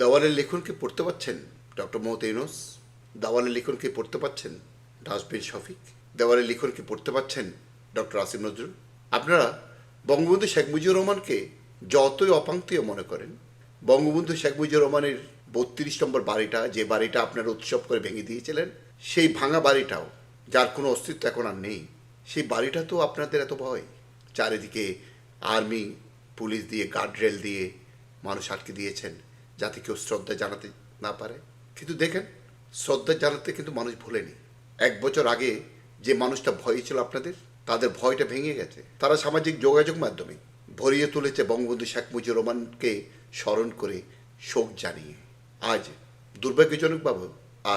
দেওয়ালের লেখনকে পড়তে পাচ্ছেন ডক্টর মোহাম্মদ ইউনুস? দেওয়ালের লেখনকে পড়তে পাচ্ছেন ডাস্টবিন শফিক? দেওয়ালের লিখনকে পড়তে পাচ্ছেন ডক্টর আসিম নজরুল? আপনারা বঙ্গবন্ধু শেখ মুজিবুর রহমানকে যতই অপাঙ্ক্তীয় মনে করেন, বঙ্গবন্ধু শেখ মুজিবুর রহমানের বত্রিশ নম্বর বাড়িটা, যে বাড়িটা আপনারা উৎসব করে ভেঙে দিয়েছিলেন, সেই ভাঙা বাড়িটাও, যার কোনো অস্তিত্ব এখন আর নেই, সেই বাড়িটা তো আপনাদের এত ভয়। চারিদিকে আর্মি, পুলিশ দিয়ে গার্ডরেল দিয়ে মানুষ আটকে দিয়েছেন। যাতে কেউ শ্রদ্ধা জানাতে না পারে। কিন্তু দেখেন, শ্রদ্ধা জানাতে কিন্তু মানুষ ভোলেনি। এক বছর আগে যে মানুষটা ভয় ছিল আপনাদের, তাদের ভয়টা ভেঙে গেছে। তারা সামাজিক যোগাযোগ মাধ্যমে ভরিয়ে তুলেছে বঙ্গবন্ধু শেখ মুজিবুর রহমানকে স্মরণ করে শোক জানিয়ে। আজ দুর্ভাগ্যজনকভাবে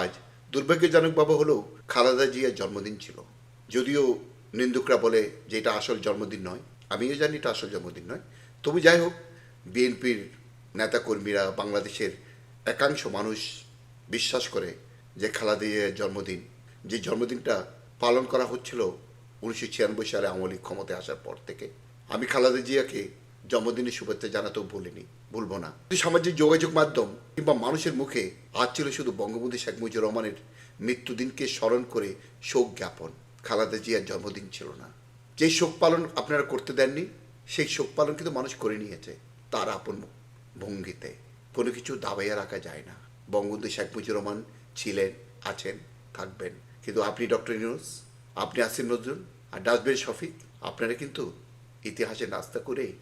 আজ দুর্ভাগ্যজনকভাবে হলেও খালেদা জিয়ার জন্মদিন ছিল। যদিও নিন্দুকরা বলে যে এটা আসল জন্মদিন নয়, আমিও জানি এটা আসল জন্মদিন নয়। তবু যাই হোক, বিএনপির নেতাকর্মীরা বাংলাদেশের একাংশ মানুষ বিশ্বাস করে যে খালেদা জন্মদিন, যে জন্মদিনটা পালন করা হচ্ছিল উনিশশো ছিয়ানব্বই সালে আওয়ামী লীগ ক্ষমতায় আসার পর থেকে। আমি খালেদা জিয়াকে জন্মদিনের শুভেচ্ছা জানাতেও বলিনি ভুলবো না। সামাজিক যোগাযোগ মাধ্যম কিংবা মানুষের মুখে আজ ছিল শুধু বঙ্গবন্ধু শেখ মুজিবুর রহমানের মৃত্যুদিনকে স্মরণ করে শোক জ্ঞাপন, খালেদা জিয়ার জন্মদিন ছিল না। যে শোক পালন আপনারা করতে দেননি, সেই শোক পালন কিন্তু মানুষ করে নিয়েছে, তার আপন ভঙ্গিতে। কোনো কিছু দাবাইয়া রাখা যায় না। বঙ্গবন্ধু শেখ মুজিবুর রহমান ছিলেন, আছেন, থাকবেন। কিন্তু আপনি ডক্টর ইউনুস, আপনি আসিম নজরুল আর ডাস্টবিন শফিক, আপনারা কিন্তু ইতিহাসে নাস্তা করে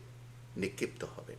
নিক্ষিপ্ত হবেন।